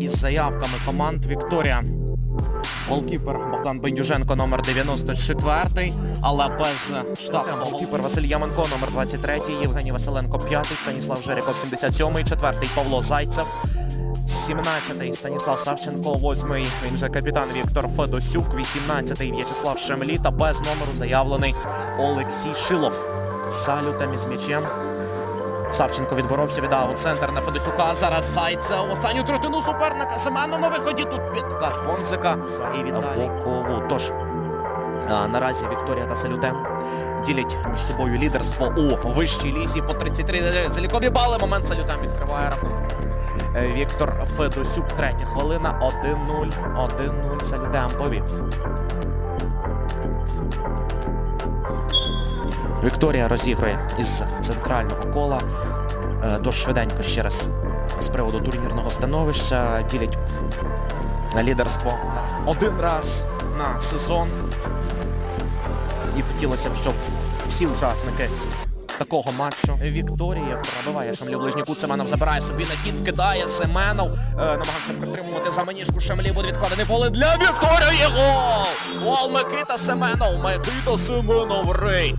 Із заявками команд Вікторія. Голкіпер Богдан Бендюженко номер 94 але без штату голкіпер Василь Яменко номер 23 Євгеній Василенко 5 Станіслав Жеріков 77 4 Павло Зайцев. 17-й Станіслав Савченко, 8-й, він же капітан Віктор Федосюк, 18-й В'ячеслав Шемлі та без номеру заявлений Олексій Шилов. З Салютом м'ячем. Савченко відборовся, віддав у центр на Федосюка. Зараз Зайцев. Останню третину суперника. Семенов на виході. Тут підкат Бонзика. І віддалі бокову. Тож а, наразі Вікторія та Салютем ділять між собою лідерство у вищій лісі по 33 залікові бали. Момент Салютем відкриває рахунок. Е, Віктор Федосюк, третя хвилина. 1-0. 1-0. Салютем. Вікторія розігрує із центрального кола. Е, Тож швиденько ще раз з приводу турнірного становища ділять лідерство один раз на сезон. І хотілося б, щоб всі учасники такого матчу Вікторія пробиває Шамлі в ближній кут. Семенов забирає собі на хід, вкидає Семенов. Е, намагався притримувати за маніжку Шамлі. Буде відкладений поле для Вікторії. Гол! Гол Микита Семенов. Микита Семенов. Рейд.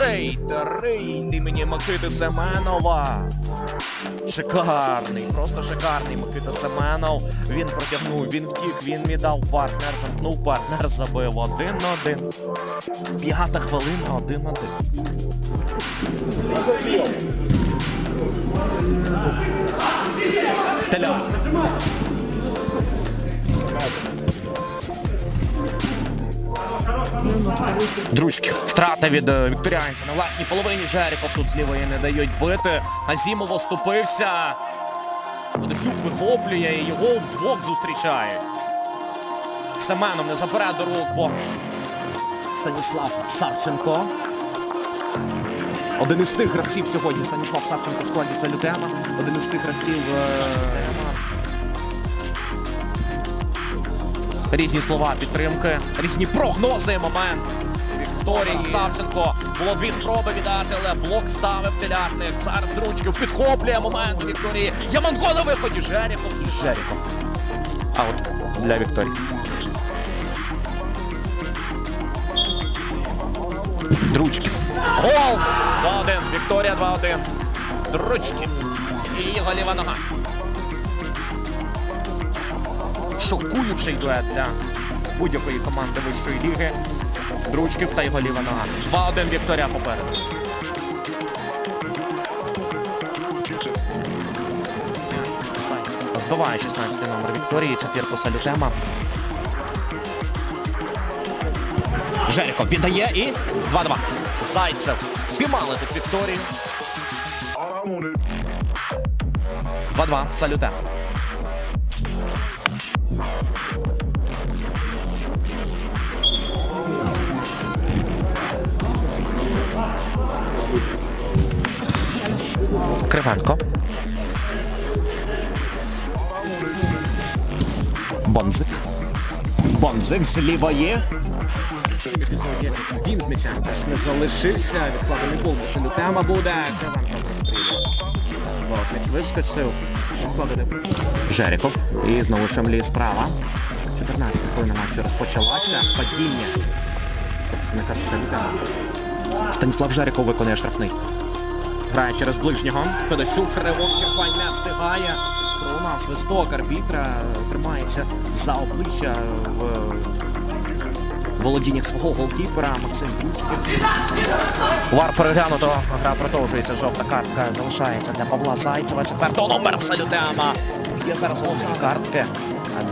Рейд. Рейд імені Микити Семенова. Шикарний, просто шикарний Микита Семенов. Він протягнув, він втік, він віддав партнер, замкнув партнер, забив один-один. П'ята хвилина, один-один. Теля. Дручки. Втрата від е, вікторіанця на власній половині. Жеріков тут з не дають бити. Азімов оступився. Одесюк вихоплює і його вдвох зустрічає. Семенов не забере до бо Станіслав Савченко. Один із тих гравців сьогодні Станіслав Савченко в складі Салютема. Один із тих гравців. е, Різні слова підтримки, різні прогнози. Момент. Вікторії Савченко. Було дві спроби віддати, але блок ставив телятник. Зараз Дручків підхоплює момент у Вікторії. Яманко на виході. Жеріков Жеріков. А от для Вікторії. Дручків. Гол! 2-1. Вікторія 2-1. Дручків. І його ліва нога. Шокуючий дует для будь-якої команди вищої ліги. Дручків та його ліва нога. 2-1 Вікторія попереду. Збиває 16 номер Вікторії, четвірку Салютема. Жеріков віддає і 2-2. Зайцев. Піймали тут Вікторію. 2-2. Салютем. Кривенко. Бонзик. Бонзик з лівої. Епізоді він з м'ячем теж не залишився. Відкладений Василю тема буде. М'яч вискочив. Жеріков. І знову Шамлі справа. 14 хвилина матчу розпочалася. Падіння. Представника Салютема. Станіслав Жеріков виконує штрафний. Грає через ближнього. Федосюк ривок Кірпань не встигає. Пролунав свисток арбітра. Тримається за обличчя в володіннях свого голкіпера Максим Ключків. Вар переглянуто. Гра продовжується. Жовта картка залишається для Павла Зайцева. Четвертого номер Салютема. Є зараз голоса картки.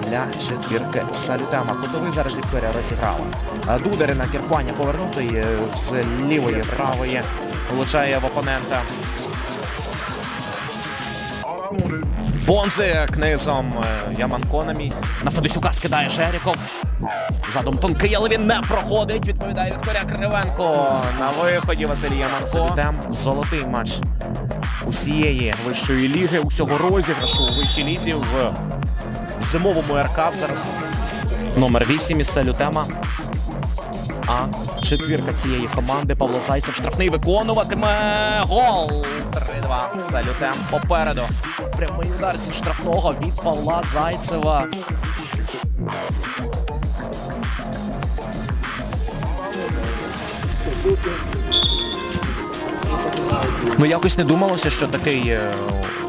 Для четвірки Салютема. Кутовий зараз Вікторія розіграла. А Дударі на Кірпаня повернутий е, з лівої правої. Влучає в опонента. Бонзик низом е, Яманко на місці. На Федосюка скидає Жеріков. Задом тонкий, але він не проходить. Відповідає Вікторія Кривенко. На виході Василь Яманко. Золотий матч усієї вищої ліги, усього розіграшу у вищій лізі в зимовому РК. Зараз номер 8 із Салютема. А четвірка цієї команди Павло Зайцев штрафний виконуватиме гол. 3-2. Салютем попереду. Прямий удар зі штрафного від Павла Зайцева. Ну якось не думалося, що такий, е,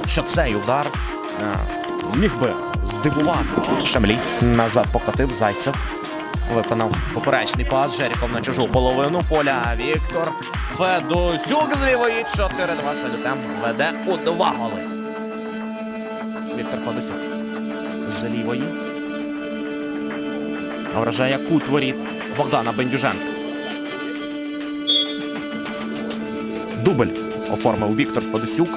що цей удар е, міг би здивувати. Шамлій назад покотив Зайцев. Виконав поперечний пас. Жеріков на чужу половину поля. Віктор Федосюк з лівої 4-2 Салютем веде у два голи. Віктор Федосюк з лівої. Вражає кут воріт Богдана Бендюженка. Дубль оформив Віктор Федосюк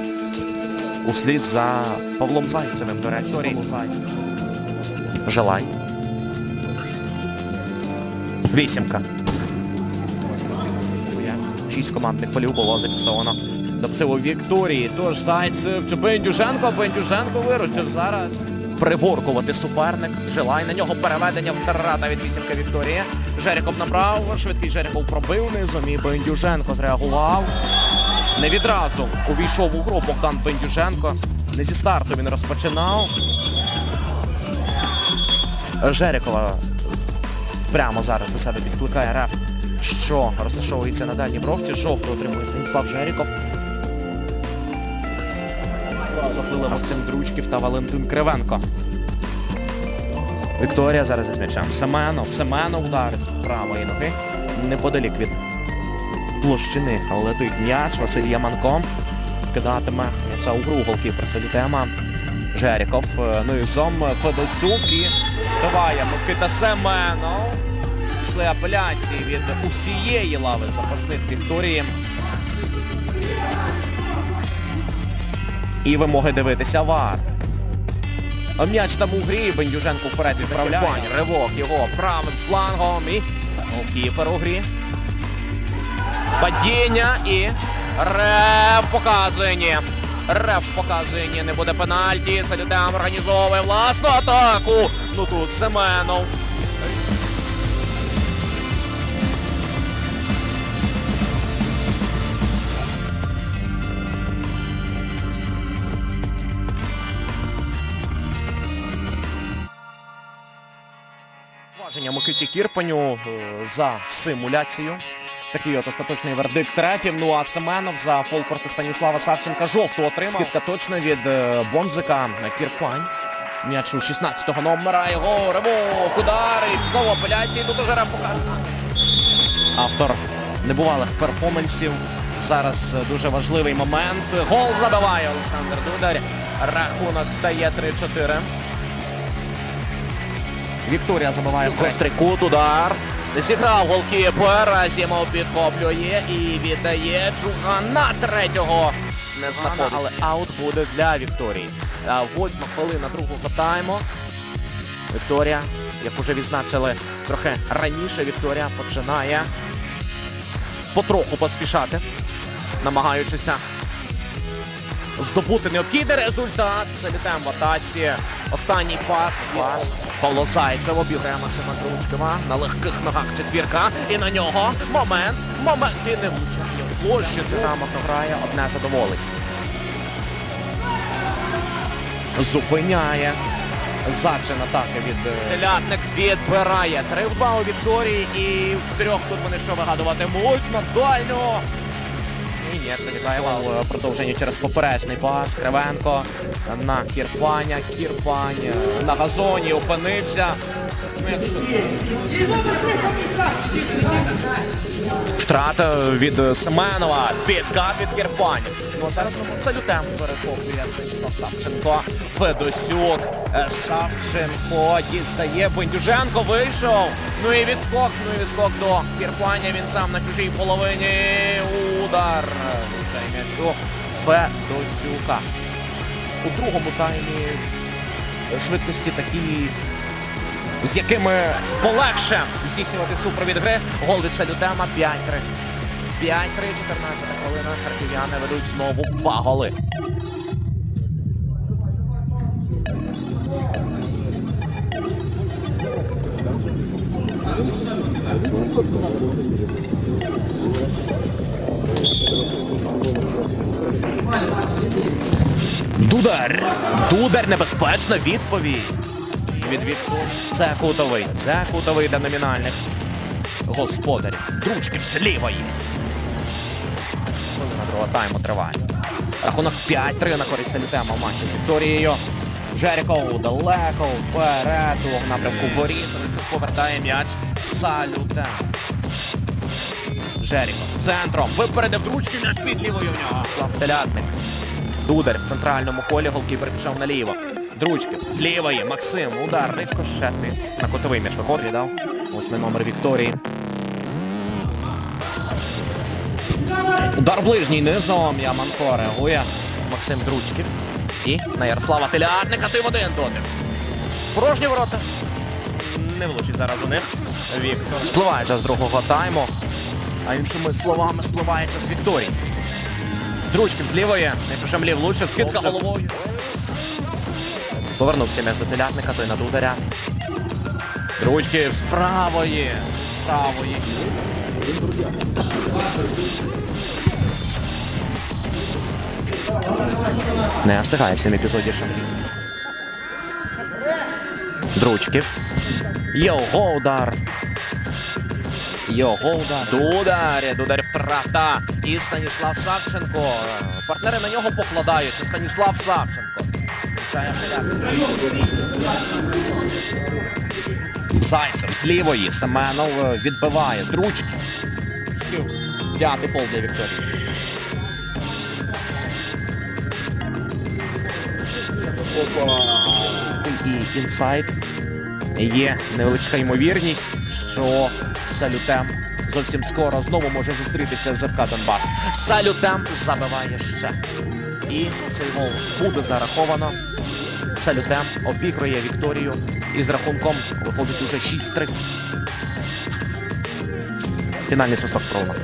услід за Павлом Зайцевим, до речі. Желай. Вісімка. Шість командних фолів було зафіксовано до псиву Вікторії. Тож Зайцев чи Бендюженко. Бендюженко виручив зараз. Приборкувати суперник. Желай на нього переведення втрата від вісімка Вікторії. Жеріков направо. Швидкий Жеріков пробив низом і Бендюженко зреагував. Не відразу увійшов у гру Богдан Бендюженко. Не зі старту він розпочинав. Жерікова прямо зараз до себе підкликає реф, що розташовується на дальній бровці. Жовту отримує Станіслав Жеріков. Захвилив Максим Дручків та Валентин Кривенко. Вікторія зараз із м'ячем. Семенов. Семенов удар з правої ноги. Неподалік від площини летить м'яч. Василь Яманко кидатиме це у гру голкіпер Салютема. Жеріков е, низом Федосюк і збиває Микита Семенов. Пішли апеляції від усієї лави запасних Вікторії. І вимоги дивитися вар. М'яч там у грі, Бендюженко вперед відправляє. Ривок його правим флангом і голкіпер у грі. Падіння і Рев показує ні. Рев показує ні, не буде пенальті. Салютем організовує власну атаку. Ну тут Семенов. Уваження Микиті Кірпаню е, за симуляцію. Такий от остаточний вердикт трефів. Ну а Семенов за фол Станіслава Савченка жовту отримав. Скидка точно від е, Бонзика на Кірпань. М'яч у 16-го номера. Його ривок, удар знову апеляції. Тут уже показано. Автор небувалих перформансів. Зараз е, дуже важливий момент. Гол забиває Олександр Дудар. Рахунок стає 3-4. Вікторія забиває гострий кут, удар. Зіграв голкіпер, Азімов підхоплює і віддає Джуган на третього. Не знаходить, але аут буде для Вікторії. Восьма хвилина другого тайму. Вікторія, як уже відзначили трохи раніше, Вікторія починає потроху поспішати, намагаючися здобути необхідний результат. Це літаємо в атаці. Останній пас. Пас. Павло Зайцев обіграє Максима Кручкова на легких ногах четвірка. І на нього момент. Момент. І не влучає. Площі Динамо грає одне задоволить. Зупиняє. Зачин атаки від е, Телятник відбирає 3 в 2 у Вікторії і в трьох тут вони що вигадуватимуть на дальню. Ні, Вітаєва в продовженні через поперечний пас. Кривенко на Кірпаня. Кірпань на газоні опинився. Ну. Втрата від Семенова. Підкат від Кірпань. Ну а зараз салютем перехоплює Станіслав Савченко. Федосюк. Е, Савченко дістає. Бендюженко вийшов. Ну і відскок. Ну і відскок до Кірпаня. Він сам на чужій половині. Удар. М'ячу Федосюка. У другому таймі швидкості такі з якими полегше здійснювати супровід гри. Гол від Салютема 5-3. 5-3, 14 хвилина. Харків'яни ведуть знову в два голи. Дудар. Дудар небезпечна відповідь. Від Вітку. Це кутовий. Це кутовий для номінальних господарів. Дручки з лівої. Другого тайму триває. Рахунок 5-3 на користь Салютема в матчі з Вікторією. Жеріко далеко вперед у напрямку воріт. Повертає м'яч. Салютем. Жеріко центром. Випередив дручки м'яч під лівою в нього. Слав Телятник. Дудар в центральному колі голкіпер пішов наліво. Дручки з лівої. Максим. Удар рикошети. На котовий м'яч виходить, дав. Восьмий номер Вікторії. Удар ближній низом. Яманко реагує. Максим Дручків. І на Ярослава Телятника ти в один дотик. Порожні ворота. Не влучить зараз у них. Віктор. Спливає час другого тайму. А іншими словами спливає час Вікторії. Дручків з лівої. Якщо Шамлі влучив, скидка головою. Повернувся м'яч до телятника, той на дударя. Дручків з правої. З правої. Не встигає в цьому епізоді Шамлі. Дручків. Його удар. Його удар. Дудар. Дудар втрата. І Станіслав Савченко. Партнери на нього покладаються. Станіслав Савченко. Зайцев з лівої. Семенов е, відбиває. Дручки. П'ятий пол для Вікторії. Опа. І інсайд. Є невеличка ймовірність, що Салютем зовсім скоро знову може зустрітися з ФК Донбас. Салютем забиває ще. І цей гол буде зараховано. Салютем обігрує Вікторію і з рахунком виходить уже 6-3. Фінальний свисток пролунав.